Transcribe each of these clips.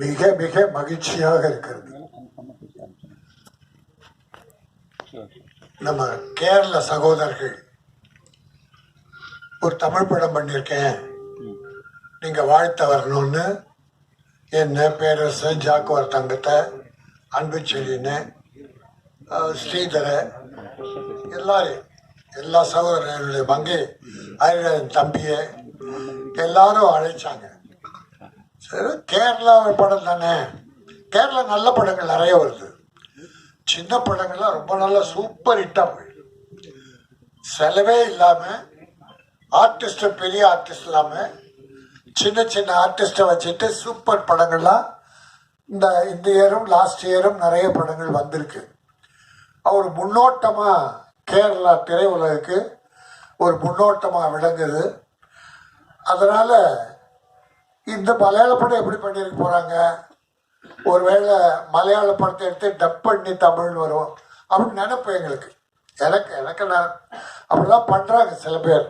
மிக மிக மகிழ்ச்சியாக இருக்கிறது. நம்ம கேரள சகோதரர்கள் ஒரு தமிழ் படம் பண்ணியிருக்கேன். நீங்க வாழ்த்த வரணும்னு என்ன பேரரசு ஜாக்குவார் தங்கத்தை அன்பு செழின்னு ஸ்ரீதர எல்லாரையும் எல்லா சகோதரர்களுடைய பங்கு அரியன் தம்பியை எல்லாரும் அழைச்சாங்க. சரி கேரளா படம் தானே? கேரளா நல்ல படங்கள் நிறைய வருது. சின்ன படங்கள்லாம் ரொம்ப நல்லா சூப்பர் ஹிட்டாக போயிடுது. செலவே இல்லாமல் ஆர்டிஸ்ட் பெரிய ஆர்டிஸ்ட் இல்லாமல் சின்ன சின்ன ஆர்டிஸ்ட்டை வச்சுட்டு சூப்பர் படங்கள்லாம் இந்த இந்த இயரும் லாஸ்ட் இயரும் நிறைய படங்கள் வந்திருக்கு. அவர் முன்னோட்டமாக கேரளா திரையுலகுக்கு ஒரு முன்னோட்டமாக விளங்குது. அதனால் இந்த மலையாள படம் எப்படி பண்ணியிருக்க போகிறாங்க ஒருவேளை மலையாள படத்தை எடுத்து டப் பண்ணி தமிழ் வரும். அப்படின்னு நினைப்பேன் எங்களுக்கு. எனக்கு எனக்கு நான் அப்படிலாம் பண்ணுறாங்க சில பேர்.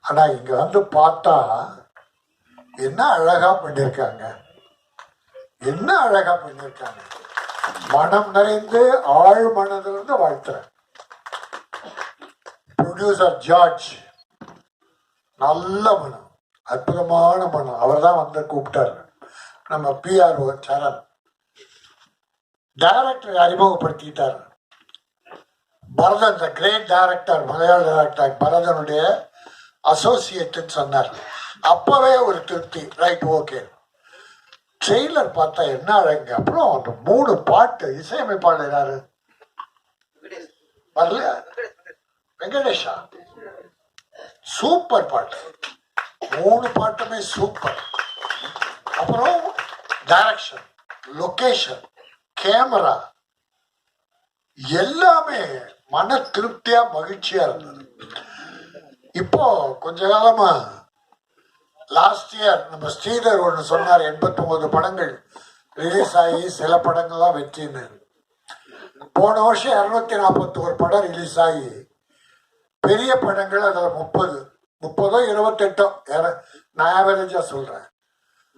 ஆனால் இங்கே வந்து பார்த்தா என்ன அழகாக பண்ணியிருக்காங்க என்ன அழகாக பண்ணியிருக்காங்க மனம் நிறைந்து ஆழ் மனதிலிருந்து வாழ்த்துறேன். ப்ரொடியூசர் ஜார்ஜ் நல்ல மனம். அற்புதமான மனம் அவர் தான் வந்து கூப்பிட்டாரு. நம்ம பிஆர்ஓ சரண். டைரக்டர் அறிமுகப்படுத்திட்டார். பரதன் த கிரேட் டைரக்டர் மலையாள டைரக்டர் பரதனுடைய அசோசியேட்னு சொன்னார். அப்பவே ஒரு திருப்தி. ரைட் ஓகே ட்ரெய்லர் பார்த்தா என்ன அழகுங்க அப்புறம் அந்த மூணு பாட்டு இசையமைப்பாளர் யாரு? வரல வெங்கடேஷா? சூப்பர் பாட்டு. மூணு பாட்டுமே சூப்பர் அப்புறம் டைரக்ஷன் லொகேஷன் கேமரா எல்லாமே மன திருப்தியா மகிழ்ச்சியா இருந்தது. இப்போ கொஞ்ச காலமா லாஸ்ட் இயர் நம்ம ஸ்ரீதர் ஒன்று சொன்னார் எண்பத்தி ஒன்பது படங்கள் ரிலீஸ் ஆகி சில படங்கள்லாம் வெற்றின்னு. போன வருஷம் இரநூத்தி நாற்பத்தி ஒரு படம் ரிலீஸ் ஆகி பெரிய படங்கள் அதில் முப்பது. முப்பதோ இருபத்தெட்டோ ஏற- நான் ஆவரேஜா சொல்றேன்.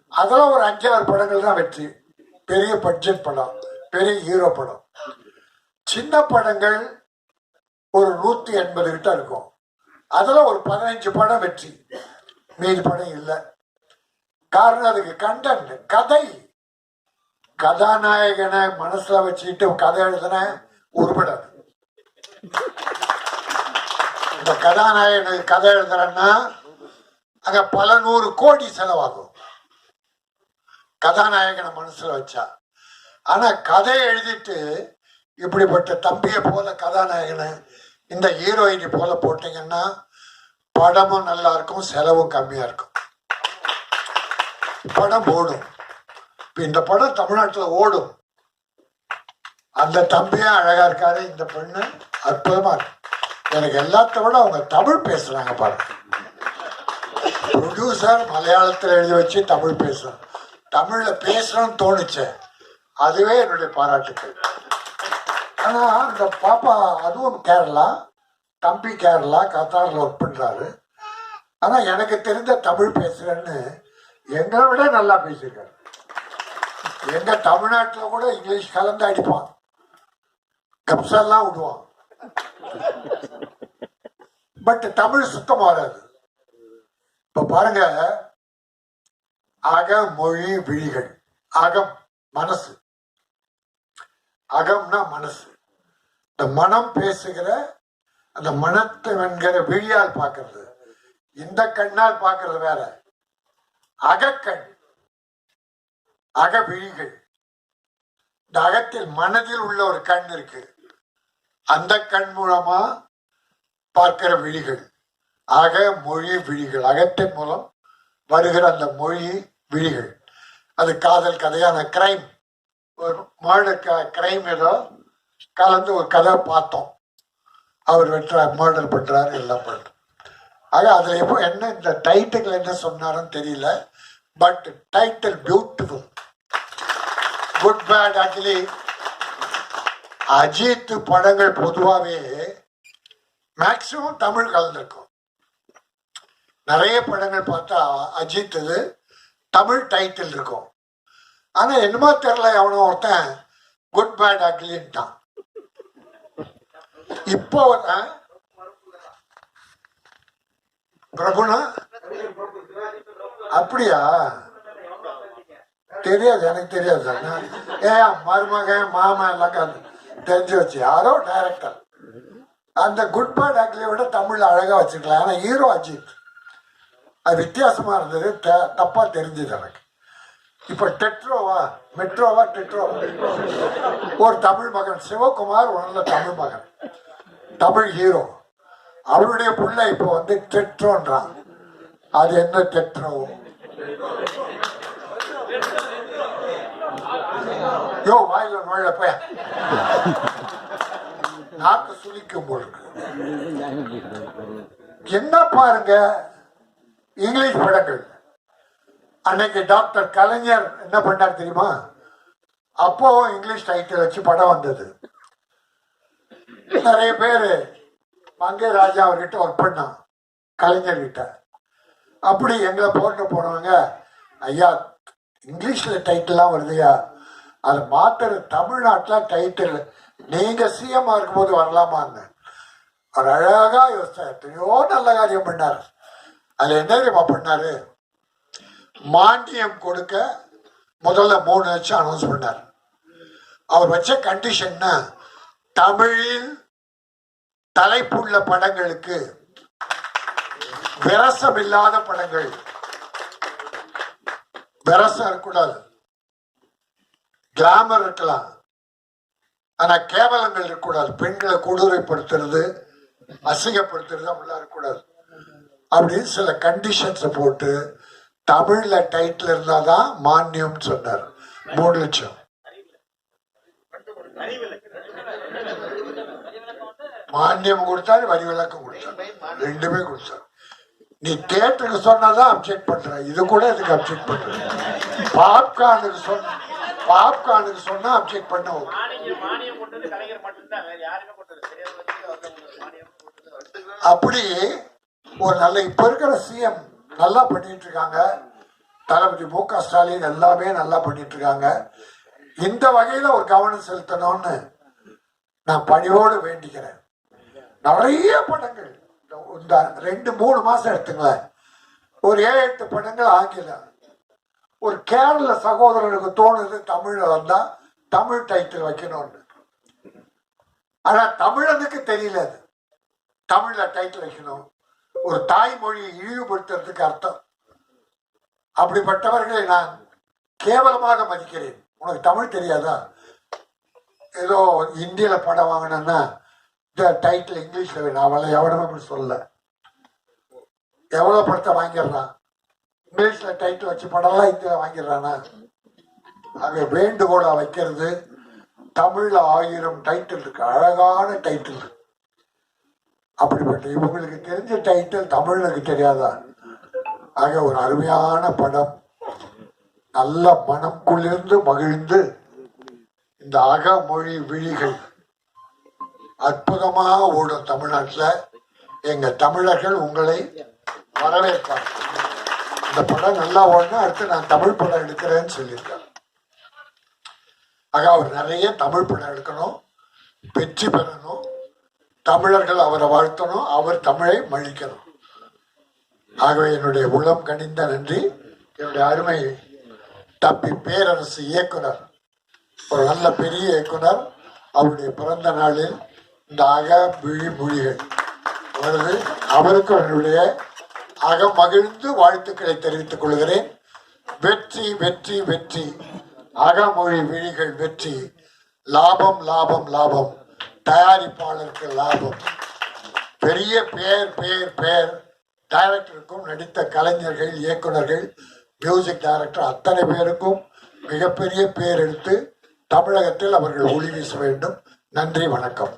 அதெல்லாம் ஒரு அஞ்சாறு படங்கள் தான் வெற்றி. பெரிய பட்ஜெட் படம் பெரிய ஹீரோ படம். சின்ன படங்கள் ஒரு நூத்தி எண்பது கிட்ட இருக்கும். அதெல்லாம் ஒரு பதினஞ்சு படம் வெற்றி. மீதி படம் இல்லை. காரணம் அதுக்கு கண்டென்ட் கதை. கதாநாயகனை மனசுல வச்சுக்கிட்டு கதை எழுதுன உருப்படாது இந்த கதாநாயகனுக்கு கதை எழுதுறேன்னா அங்க பல நூறு கோடி செலவாகும். கதாநாயகனை மனசுல வச்சா. ஆனா கதை எழுதிட்டு இப்படிப்பட்ட தம்பியை போல கதாநாயகனை இந்த ஹீரோயினி போல போட்டீங்கன்னா படமும் நல்லா இருக்கும் செலவும் கம்மியா இருக்கும். படம் ஓடும். இப்போ இந்த படம் தமிழ்நாட்டில் ஓடும். அந்த தம்பியும் அழகா இருக்காரு இந்த பெண்ணு அற்புதமா இருக்கு. எனக்கு எல்லாத்த விட அவங்க தமிழ் பேசுகிறாங்க பாருங்க ப்ரொடியூசர் மலையாளத்தில் எழுதி வச்சு தமிழ் பேசுகிறேன் தமிழில் பேசணும்னு தோணுச்சு. அதுவே என்னுடைய பாராட்டுக்கள். ஆனால் இந்த பாப்பா அதுவும் கேரளா தம்பி கேரளா கத்தாரில் ஒர்க் பண்ணுறாரு ஆனால் எனக்கு தெரிந்த தமிழ் பேசுகிறேன்னு எங்களை விட நல்லா பேசியிருக்காரு. எங்கள் தமிழ்நாட்டில் கூட இங்கிலீஷ் கலந்து அடிப்பான். கப்செல்லாம் விடுவான். பட் தமிழ் சுத்தம் வராது. இப்ப பாருங்க அக மொழி விழிகள். அகம் மனசு. அகம்னா மனசு. இந்த மனம் பேசுகிற அந்த மனத்தை என்கிற விழியால் பார்க்கறது. இந்த கண்ணால் பார்க்கறது வேற. அகக்கண். அக விழிகள் இந்த அகத்தில் மனதில் உள்ள ஒரு கண் இருக்கு. அந்த கண் மூலமா பார்க்கிற விழிகள். அக மொழி விழிகள். அகத்தின் மூலம் வருகிற அந்த மொழி விழிகள். அது காதல் கதையான கிரைம் ஒரு மர்டர் கிரைம் ஏதோ கலந்து ஒரு கதை பார்த்தோம். அவர் வெட்டுற மர்டர் பண்றாரு எல்லாம் பண்றாரு ஆக அதுல எப்போ என்ன இந்த டைட்டில் என்ன சொன்னாருன்னு தெரியல. But title beautiful good bad actually Ajith படங்கள் பொதுவாகவே மேக்சிமம் தமிழ் கலந்துருக்கும். நிறைய படங்கள் பார்த்தா அஜித் இது தமிழ் டைட்டில் இருக்கும். ஆனா என்னமோ தெரியல அவனும் ஒருத்தன் குட் பேட் அக்லின்ட்டான் இப்போ ஆ? பிரபுனா? அப்படியா? தெரியாது எனக்கு தெரியாது. ஏ நான் ஏன் மருமகன் எல்லாம் கலந்து தெரிஞ்சு வச்சு யாரோ டைரக்டர் அந்த குட் பேட் ஆக்டியை விட தமிழ்ல அழகா வச்சுக்கலாம் ஏன்னா ஹீரோ அஜித். அது வித்தியாசமா இருந்தது. த- தப்பா தெரிஞ்சது எனக்கு. இப்ப டெட்ரோவா மெட்ரோவா டெட்ரோவா ஒரு தமிழ் மகன். சிவகுமார் உணர்ந்த தமிழ் மகன். தமிழ் ஹீரோ அவருடைய புள்ள இப்போ வந்து டெட்ரோன்றான் அது என்ன டெட்ரோ யோ வாயில நுழைய போய். நாக்கு சுளிக்கும் பொழுது என்ன பாருங்க? இங்கிலீஷ் படங்கள். அன்னைக்கு டாக்டர் கலைஞர் என்ன பண்ணார் தெரியுமா? அப்போ இங்கிலீஷ் டைட்டில் வச்சு படம் வந்தது. நிறைய பேர் மங்கை ராஜா அவர்கிட்ட ஒர்க் பண்ணான் கலைஞர் கிட்ட. அப்படி எங்களை போட்டு போனவங்க ஐயா இங்கிலீஷ்ல டைட்டிலாம் வருதுயா அது மாத்திர தமிழ்நாட்டில் டைட்டில் நீங்க சிஎம்மா இருக்கும்போது வரலாமான்னு அவர் அழகா யோசிச்சார். எத்தனையோ நல்ல காரியம் பண்ணார். அதுல என்ன தெரியுமா பண்ணாரு? மானியம் கொடுக்க முதல்ல மூணு லட்சம் அனௌன்ஸ் பண்ணார். அவர் வச்ச கண்டிஷன்னா தமிழில் தலைப்புள்ள படங்களுக்கு விரசம் இல்லாத படங்கள். விரசம் இருக்கக்கூடாது. கிளாமர் இருக்கலாம். ஆனா கேவலங்கள் இருக்கக்கூடாது. பெண்களை கொடூரைப்படுத்துறது அசிங்கப்படுத்துறது அப்படிலாம் இருக்கக்கூடாது. அப்படின்னு சில கண்டிஷன்ஸை போட்டு தமிழ்ல டைட்டில் இருந்தாதான் மானியம்னு சொன்னார். மூணு லட்சம். மானியம் கொடுத்தாரு வரி விளக்கம் கொடுத்தாரு. ரெண்டுமே கொடுத்தாரு. நீ தேட்டருக்கு சொன்னாதான் அப்செக்ட் பண்ற இது கூட இதுக்கு அப்செக்ட் பண்ற பாப்கார்னுக்கு சொன்ன பாப்கார்னுக்கு சொன்னா அப்செக்ட் பண்ண okay. மானியம் மானியம் போட்டது கலைஞர் மட்டும்தான். வேற யாருமே போட்டது தெரியாத மானியம் போட்டது அப்படி ஒரு நல்ல இப்ப இருக்கிற சிஎம் நல்லா பண்ணிட்டு இருக்காங்க. தளபதி மு க ஸ்டாலின் எல்லாமே நல்லா பண்ணிட்டு இருக்காங்க. இந்த வகையில ஒரு கவனம் செலுத்தணும்னு நான் பணியோடு வேண்டிக்கிறேன். நிறைய படங்கள். இந்த ரெண்டு மூணு மாசம் எடுத்துங்களேன். ஒரு ஏழு எட்டு படங்கள் ஆங்கிலம். ஒரு கேரள சகோதரனுக்கு தோணுது தமிழ்ல வந்தா தமிழ் டைட்டில் வைக்கணும்னு. ஆனா தமிழனுக்கு தெரியல அது. தமிழ்ல டைட்டில் வைக்கணும். ஒரு தாய்மொழியை இழிவுபடுத்துறதுக்கு அர்த்தம். அப்படிப்பட்டவர்களை நான் கேவலமாக மதிக்கிறேன். உனக்கு தமிழ் தெரியாதா? ஏதோ இந்தியில படம் வாங்கினேன்னா இந்த டைட்டில் இங்கிலீஷ்ல வேணும் அவளை எவ்வளவு அப்படி சொல்ல எவ்வளவு படத்தை வாங்கிடுறான் இங்கிலீஷ்ல டைட்டில் வச்சு படம்லாம் இந்தியில வாங்கிடுறானா. அங்க வேண்டுகோளா வைக்கிறது. தமிழ்ல ஆயிரம் டைட்டில் இருக்கு. அழகான டைட்டில் அப்படிப்பட்ட இவங்களுக்கு தெரிஞ்ச டைட்டில் தமிழுக்கு தெரியாதா? ஆக ஒரு அருமையான படம். நல்ல மனம் குளிர்ந்து மகிழ்ந்து இந்த அகமொழி விழிகள் அற்புதமாக ஓடும் தமிழ்நாட்டில். எங்க தமிழர்கள் உங்களை வரவேற்பார்கள். இந்த படம் நல்லா ஓடினா அடுத்து நான் தமிழ் படம் எடுக்கிறேன்னு சொல்லியிருக்காரு. ஆக அவர் நிறைய தமிழ் படம் எடுக்கணும் வெற்றி பெறணும் தமிழர்கள் அவரை வாழ்த்தணும் அவர் தமிழை மழிக்கணும் ஆகவே என்னுடைய உள்ளம் கனிந்த நன்றி. என்னுடைய அருமை தம்பி பேரரசு இயக்குனர் ஒரு நல்ல பெரிய இயக்குனர் அவருடைய பிறந்த நாளில் இந்த அக விழி மொழிகள் வருது அவருக்கும் என்னுடைய அகமகிழ்ந்து வாழ்த்துக்களை தெரிவித்துக் கொள்கிறேன். வெற்றி வெற்றி வெற்றி. அகமொழி விழிகள் வெற்றி. லாபம் லாபம் லாபம். தயாரிப்பாளருக்கு லாபம். பெரிய பெயர் பேர் பெயர் டைரக்டருக்கும் நடித்த கலைஞர்கள் இயக்குனர்கள் மியூசிக் டைரக்டர் அத்தனை பேருக்கும் மிகப்பெரிய பேர் எடுத்து தமிழகத்தில் அவர்கள் ஒளி வீச வேண்டும். நன்றி வணக்கம்.